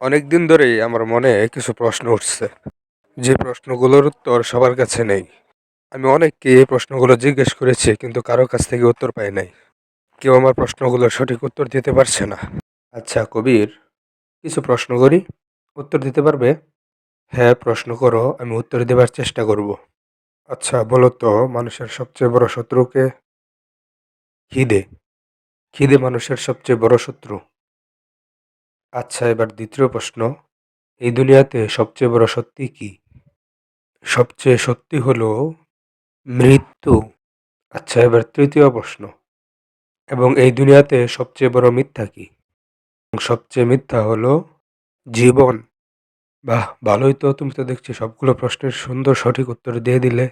অনেক দিন ধরেই আমার মনে কিছু প্রশ্ন উঠছে। যে প্রশ্নগুলোর উত্তর সবার কাছে নেই। আমি অনেককে এই প্রশ্নগুলো জিজ্ঞেস করেছি, কিন্তু কারও কাছ থেকে উত্তর পাই নাই। কেউ আমার প্রশ্নগুলোর সঠিক উত্তর দিতে পারছে না। আচ্ছা কবির, কিছু প্রশ্ন করি? উত্তর দিতে পারবে? হ্যাঁ প্রশ্ন করো, আমি উত্তর দেবার চেষ্টা করব। আচ্ছা বলো তো, মানুষের সবচেয়ে বড় শত্রুকে? খিদে। খিদে মানুষের সবচেয়ে বড় শত্রু। আচ্ছা এবার দ্বিতীয় প্রশ্ন। এই দুনিয়াতে সবচেয়ে বড় সত্যি কি? সবচেয়ে সত্যি হলো মৃত্যু। আচ্ছা এবার তৃতীয় প্রশ্ন। এবং এই দুনিয়াতে সবচেয়ে বড় মিথ্যা কি? সবচেয়ে মিথ্যা হলো জীবন। বাহ, ভালোই তো, তুমি তো দেখছি সবগুলো প্রশ্নের সুন্দর সঠিক উত্তর দিয়ে দিলে।